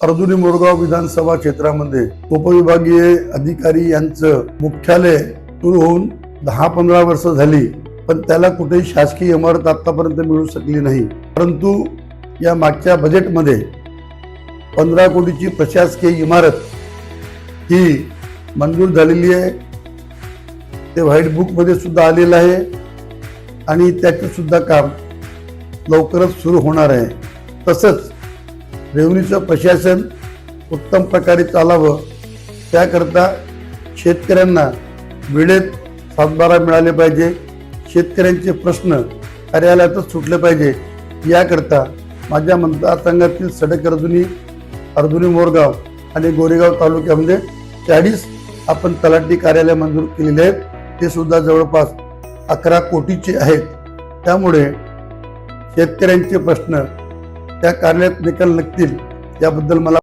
अर्जुनी मोरगाव विधानसभा क्षेत्रामध्ये उपविभागीय अधिकारी यांचं मुख्यालय सुरू होऊन दहा पंधरा वर्ष झाली पण त्याला कुठेही शासकीय इमारत आतापर्यंत मिळू शकली नाही. परंतु या मागच्या बजेटमध्ये पंधरा कोटीची प्रशासकीय इमारत ही मंजूर झालेली आहे. ते व्हाईट बुकमध्ये सुद्धा आलेलं आहे आणि त्याचे सुद्धा काम लवकरच सुरू होणार आहे. तसंच रेव्हन्यूचं प्रशासन उत्तम प्रकारे चालावं त्याकरता शेतकऱ्यांना वेळेत सातबारा मिळाले पाहिजे. शेतकऱ्यांचे प्रश्न कार्यालयातच सुटले पाहिजे. याकरता माझ्या मतदारसंघातील सडक अर्जुनी अर्जुनी मोरगाव आणि गोरेगाव तालुक्यामध्ये चाळीस आपण तलाठी कार्यालय मंजूर केलेले आहेत. ते सुद्धा जवळपास अकरा कोटीचे आहेत. त्यामुळे शेतकऱ्यांचे प्रश्न त्या कार्यालयात निकाल लागतील याबद्दल मला